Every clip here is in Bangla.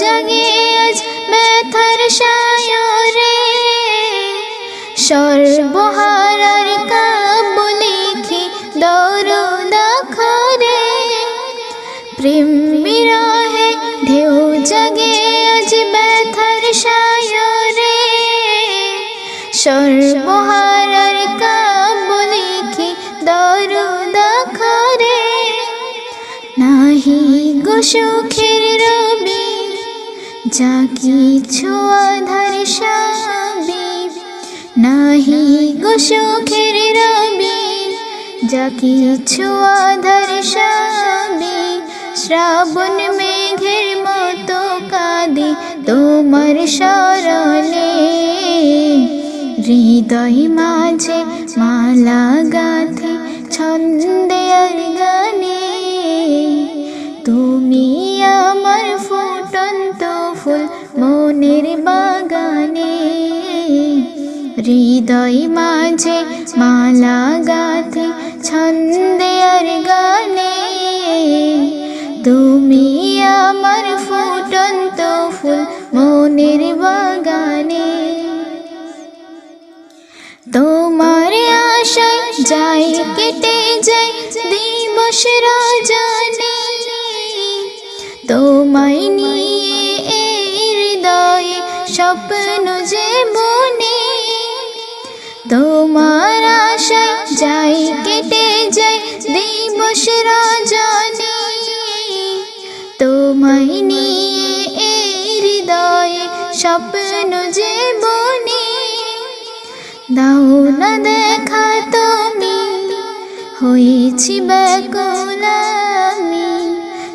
জাগে আজ ব্যথার সায়রে। সর্বহারার কাব্য লিখি দরদ খরে প্রেম বিরহে ঢেউ জাগে আজ ব্যথার সায়রে। সর্বহারার কাব্য লিখি দরদ খরে নাহি গো সুখের রবি যা কিছু আধার সাবি, নাহি গো সুখের রবি। যা কিছু আধার সাবি, শ্রাবণ মেঘের মতো কাঁদি তোমার স্মরণে। হৃদয় মাঝে মালা গাথে ছন্দে আর গানে। হৃদয় মাঝে মালা গাথে, ছন্দে আর গানে। তুমি আমার ফুটন্ত ফুল মনের বাগানে। তোমার আশায় যাই, কেটে যাই দিবস রাজানে। তোমায় যাই কেটে যাই দিবস রাজানে তোমায় নিয়ে এই হৃদয়ে, স্বপ্ন যে বনে। দাও না দেখা তুমি, হয়েছি ব্যাকুল আমি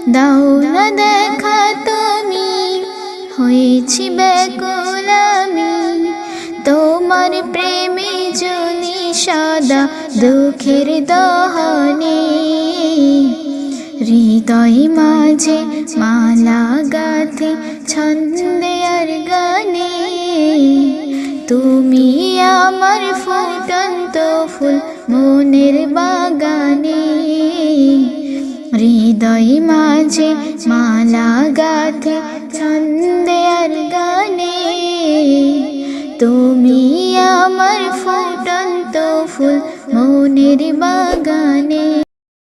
দাও না দেখা তুমি, হয়েছি ব্যাকুল তোমার প্রেমে জলি সাদা দুঃখের দহনে, হৃদয় মাঝে মালা গাথে ছন্দে আর গানে, তুমি আমার ফুটন্ত ফুল মনের বাগানে, হৃদয় মাঝে মালা গাথে ছন্দে আর গানে, তুমি আমার ফুটন্ত ফুল মনের বাগানে